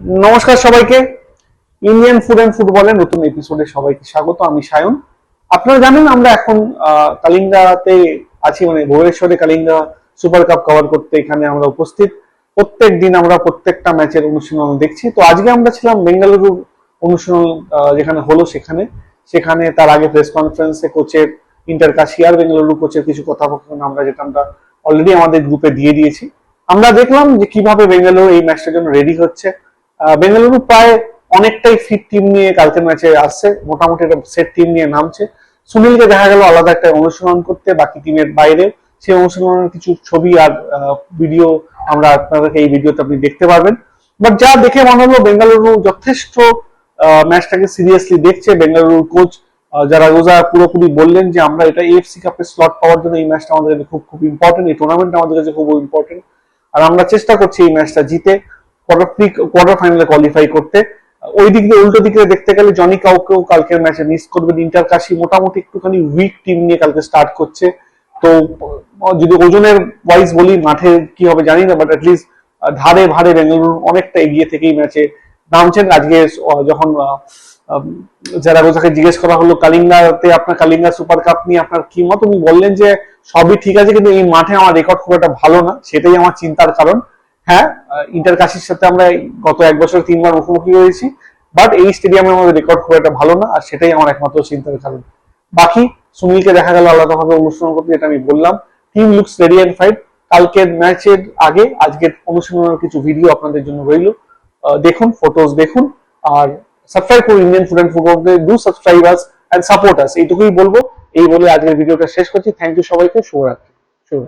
নমস্কার সবাইকে। Indian food and ফুটবলের নতুন এপিসোডে সবাইকে স্বাগত, আমি সায়ন। আপনারা জানেন আমরা এখন কালিঙ্গাতে আছি মানে ভুবনেশ্বরে কালিঙ্গা সুপার কাপ কভার করতে এখানে আমরা উপস্থিত। প্রত্যেক দিন আমরা প্রত্যেকটা ম্যাচের অনুশীলন দেখছি। তো আজকে আমরা ছিলাম বেঙ্গালুরু অনুশীলন যেখানে হলো সেখানে। সেখানে তার আগে প্রেস কনফারেন্সে কোচের ইন্টার কাশিয়ার বেঙ্গালুরু কোচের কিছু কথাবার্তা আমরা যেটা আমরা অলরেডি আমাদের গ্রুপে দিয়ে দিয়েছি। আমরা দেখলাম যে কীভাবে বেঙ্গালুরু এই ম্যাচটার জন্য রেডি হচ্ছে। বেঙ্গালুরু প্রায় অনেকটাই ফিট টিম নিয়ে কালকের ম্যাচে আসছে। মোটামুটি একটা সেট টিম নিয়ে নামছে। সুনীলকে দেখা গেল আলাদা একটা অনুশীলন করতে, বাকি টিমের বাইরে। সেই অনুশীলনের কিছু ছবি আর ভিডিও আমরা আপনাদেরকে এই ভিডিওতে আপনি দেখতে পারবেন। বাট যা দেখে মনে হলো বেঙ্গালুরু যথেষ্ট ম্যাচটাকে সিরিয়াসলি দেখছে। বেঙ্গালুরুর কোচ যারা রোজা পুরোপুরি বললেন যে আমরা এটা এফসি কাপে স্লট পাওয়ার জন্য এই ম্যাচটা আমাদের কাছে খুব খুব ইম্পর্টেন্ট এই টুর্নামেন্ট আমাদের কাছে খুব ইম্পর্টেন্ট আর আমরা চেষ্টা করছি এই ম্যাচটা জিতে। কোয়ার্টার কোয়ার্টার ফাইনালে কোয়ালিফাই করতে। ওই দিক দিয়ে উল্টো দিকে দেখতে গেলে জনি কাউকেও কালকের ম্যাচে মিস করবেন ইন্টার কাশি মোটামুটি একটুখানি উইক টিম নিয়ে কালকে স্টার্ট করছে। তো, যদি ওজনের ওয়াইজ বলি, মাঠে কি হবে জানি না বাট অ্যাটলিস্ট ধারে ভারে বেঙ্গালুরু অনেকটা এগিয়ে থেকেই ম্যাচে নামছেন। আজকে যখন যারা রোজাকে জিজ্ঞেস করা হলো, কালিঙ্গাতে আপনার কালিঙ্গা সুপার কাপ নিয়ে আপনার কি মত? উনি বললেন যে, সবই ঠিক আছে, কিন্তু এই মাঠে আমার রেকর্ড খুব একটা ভালো না। সেটাই আমার চিন্তার কারণ। হ্যাঁ ইন্টার কাশির সাথে আমরা গত এক বছর তিনবার মুখোমুখি হয়েছি। বাট এই স্টেডিয়ামে আমাদের রেকর্ড খুব একটা ভালো না, আর সেটাই আমার একমাত্র চিন্তার কারণ। বাকি, সুনীলকে দেখা গেল আলাদাভাবে অনুশীলন করতে, যেটা আমি বললাম। Team looks ready and fight কালকের ম্যাচের আগে, আজকের অনুশীলনের কিছু ভিডিও আপনাদের জন্য রইল। দেখুন ফটোজ দেখুন। আর সাবস্ক্রাইব করুন Indian food and football do subscribe us and support us এইটুকুই বলব। এই বলে আজকের ভিডিওটা শেষ করছি। থ্যাংক ইউ সবাইকে। শুভরাত্রি। শুভ